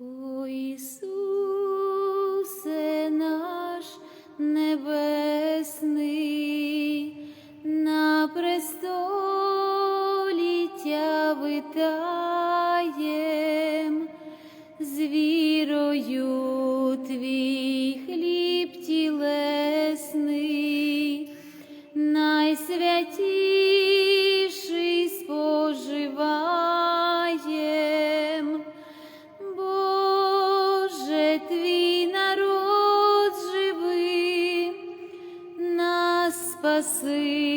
О спаси,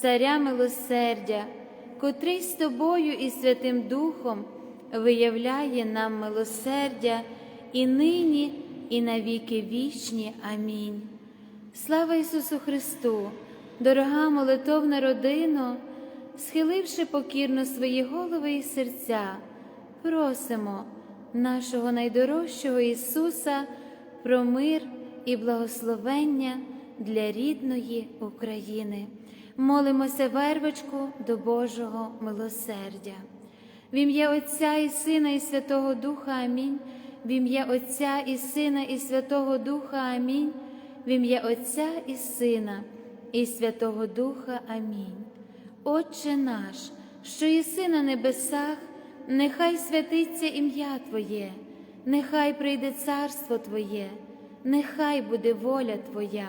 Царя милосердя, котрий з Тобою і Святим Духом виявляє нам милосердя і нині, і навіки вічні. Амінь. Слава Ісусу Христу, дорога молитовна родино, схиливши покірно свої голови і серця, просимо нашого найдорожчого Ісуса про мир і благословення для рідної України. Молимося вервочку до Божого милосердя. В ім'я Отця і Сина, і Святого Духа Амінь. В ім'я Отця і Сина, і Святого Духа Амінь. В ім'я Отця і Сина, і Святого Духа Амінь. Отче наш, що єси на небесах, нехай святиться ім'я Твоє, нехай прийде царство Твоє, нехай буде воля Твоя,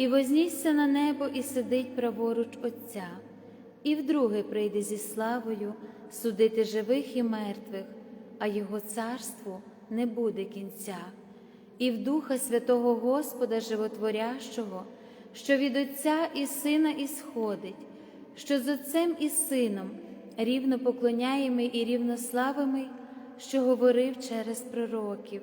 і вознісся на небо, і сидить праворуч Отця, і вдруге прийде зі славою судити живих і мертвих, а Його царству не буде кінця, і в Духа Святого Господа Животворящого, що від Отця і Сина ісходить, що з Отцем і Сином рівно поклоняємий і рівнославимий, що говорив через пророків,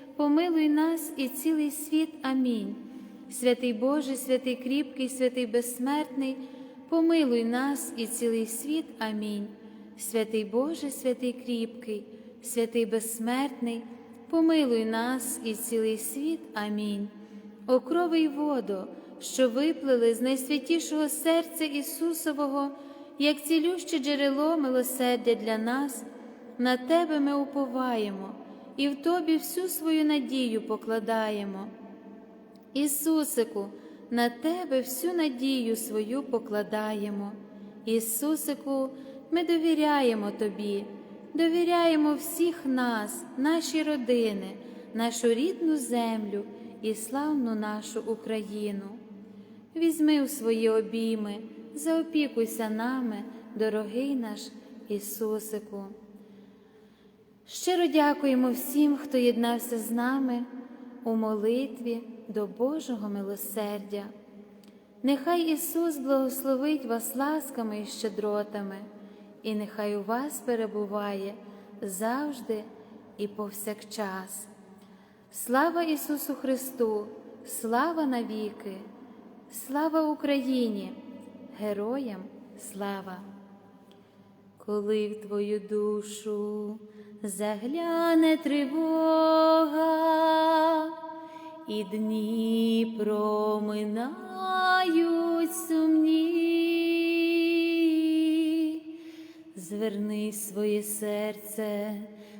помилуй нас і цілий світ. Амінь. Святий Боже, святий кріпкий, святий безсмертний, помилуй нас і цілий світ. Амінь. Святий Боже, святий кріпкий, святий безсмертний, помилуй нас і цілий світ. Амінь. О крови й водо, що виплили з найсвятішого серця Ісусового, як цілюще джерело милосердя для нас, на Тебе ми уповаємо і в Тобі всю свою надію покладаємо. Ісусику, на Тебе всю надію свою покладаємо. Ісусику, ми довіряємо Тобі, довіряємо всіх нас, наші родини, нашу рідну землю і славну нашу Україну. Візьми у свої обійми, заопікуйся нами, дорогий наш Ісусику. Щиро дякуємо всім, хто єднався з нами у молитві до Божого милосердя. Нехай Ісус благословить вас ласками і щедротами, і нехай у вас перебуває завжди і повсякчас. Слава Ісусу Христу, слава навіки, слава Україні, героям слава! Коли в твою душу загляне тривога, і дні проминають сумні, зверни своє серце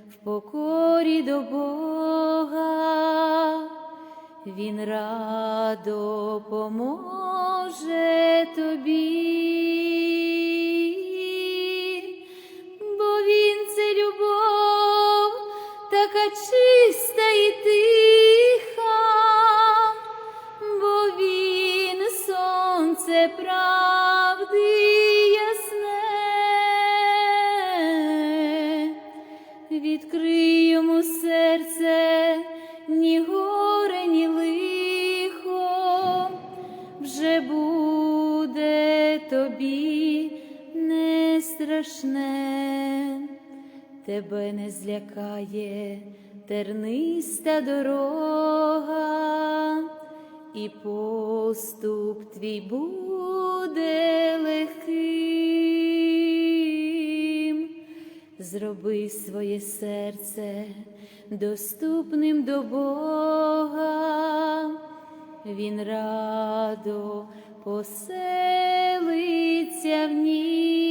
в покорі до Бога, Він радо поможе тобі. Бо він це любов, така чиста і тиха, бо він сонце правди ясне, відкрий йому серце, ні горе, ні лихо, вже буде тобі не страшне, тебе не злякає терниста дорога, і поступ твій буде легким. Зроби своє серце доступним до Бога, Він радо поселиться в нім,